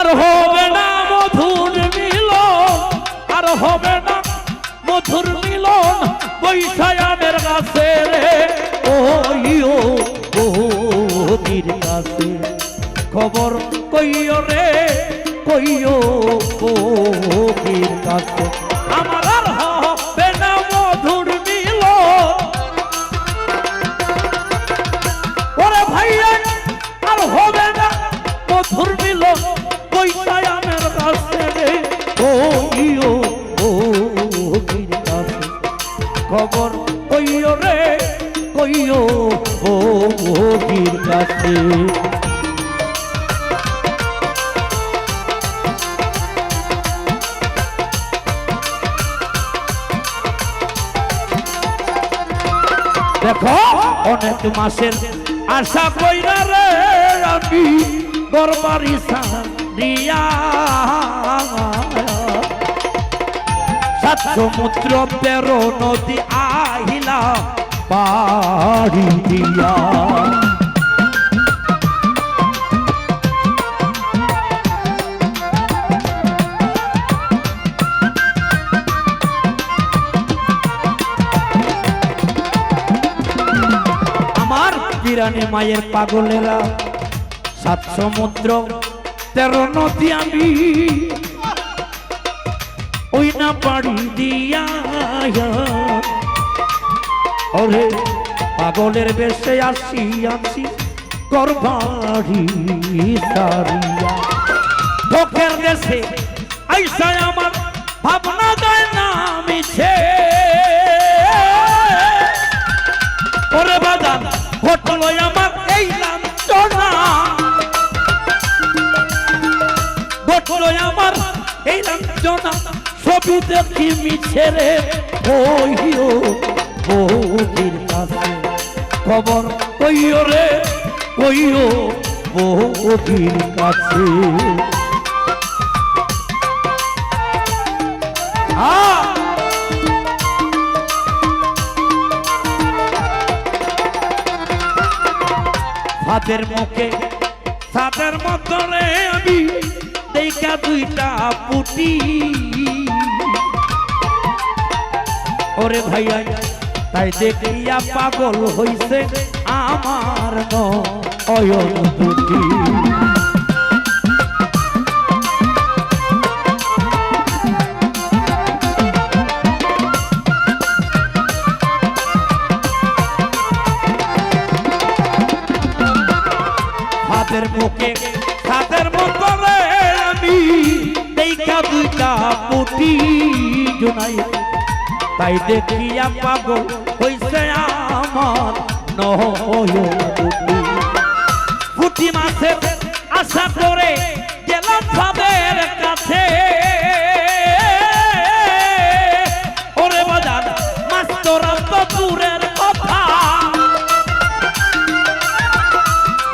আর হবে না মধুর মিলন, আর হবে না মধুর মিলন বৈশায়ামের কাছে রে। ওইও ওদির কাছে। খবর কইও রে, কইও ওদির কাছে। আমার খবর কইও রে, কইও ও গির কাছে। দেখো, অনেক মাসের আশা কইরা রে, আমি গরবারি দিয়া সমুদ্র তেরো নদী আহিলা পাড়ি দিয়া। মায়ের পাগলেরা সাত সমুদ্র তেরো নদী আমি ওই না পাড়ি দিয়া ওরে পাগলের বেশে আসি আসি করবাড়ি সারিয়া। ভোকের দেশে আইসা আমার ভাবনা দেয় না মিছে ওরে বাজান ঘটলো আমার এই লাঞ্ছনা। ঘটলো আমার এই লাঞ্ছনা। ছবি দেখি মিছে রে ওইও বৌদির কাছে। খবর কইও রে, কইও বৌদির কাছে। হাতের মুখে, সাদের মতরে আমি দেখা দুইটা পুটি। ওরে ভাইয়া তাই দেখিয়া পাগল হইছে আমার নয়ন দুটি। পুটি জোনাই। তাই দেখিয়া পাগল হইছে আমার নয়ন দুটি। পুটি মাছের আশা করে গেলাম তাদের কাছে। ওরে বাজার মাছ তোরা তো দূরের কথা।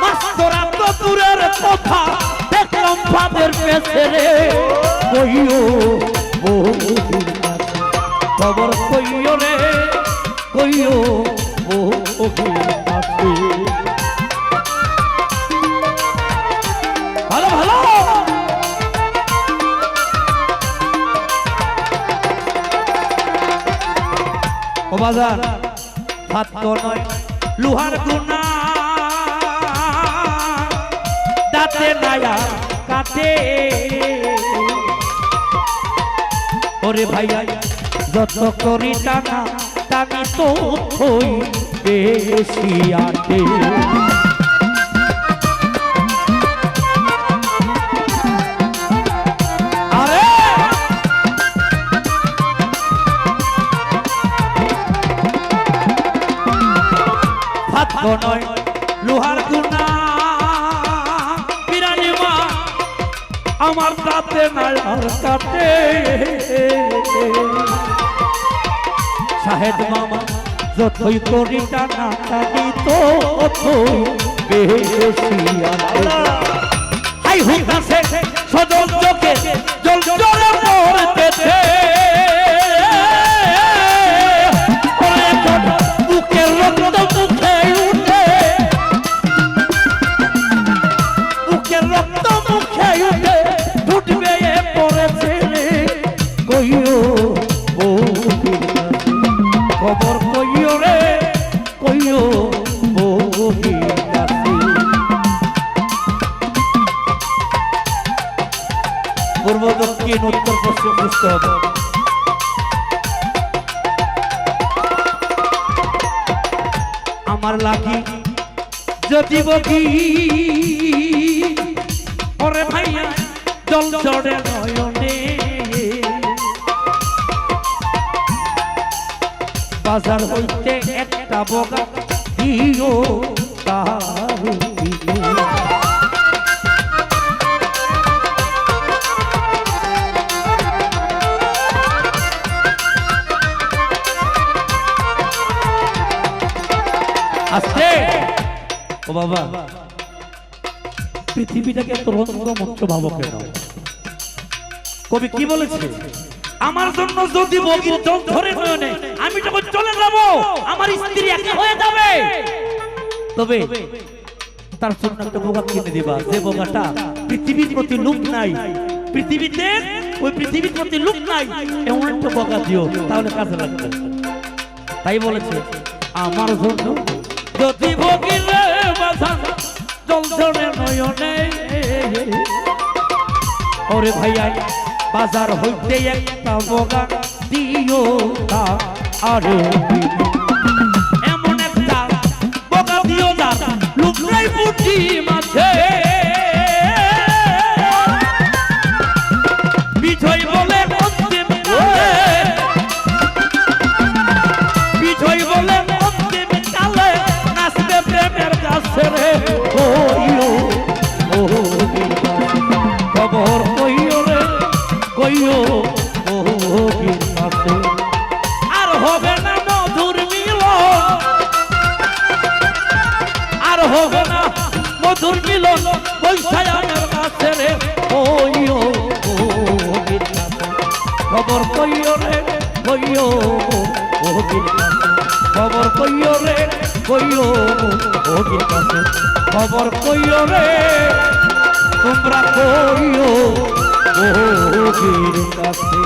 মাস্তরা তো দূরের কথা। দেখলাম ফাদের পেছে কইও বহুদূর কাছে খবর কইও রে, কইও বহুদূর কাছে ভালো ভালো। ও বাজার হাত তো নয়, লোহার গুনা। দাঁতে নায়া কাটে ওরে ভাইয়া যত করি টানা টানি তো হই বেশি আটে আমার দাঁতে নায়ার কাটে সাহেদ মামা, যতই করি টানা টানি তো বেশি আনতে হাই হুকাছে পূর্ব দক্ষিণ উত্তর পশ্চিম বুঝতে হবে। আমার লাকি যদি বকি, ওরে ভাইয়া জল চড়ে নয়নে। বাজার হইতে একটা বগা দিও বাবা। পৃথিবীটাকে এত রঙ্গমঞ্চ ভাবো কেন? কবি কি বলেছে? আমার জন্য যদি বগির জল ধরে নয়নে, আমি যখন চলে যাব, আমার স্ত্রী একা হয়ে যাবে। তবে তার জন্য একটা বোকা কিনে দিবা। যে বোকাটা পৃথিবীর প্রতি লুক নাই, পৃথিবীতে ওই পৃথিবীর প্রতি লুক নাই, এমন একটা বোকা দিও, তাহলে কাজে লাগবে। তাই বলেছে, আমার জন্য যদি বাঁধান জল ধরে নয়নে। ওরে বাজার হইতে একটা বগা দিও তা, আর এমন একটা বগা দিও না লুকরাই বুদ্ধি মাঝে। খবর কইও রে, কইও ও খবর কইও রে, কইও ও কাছে খবর কইও রে, তোমরা কইও ও কাছে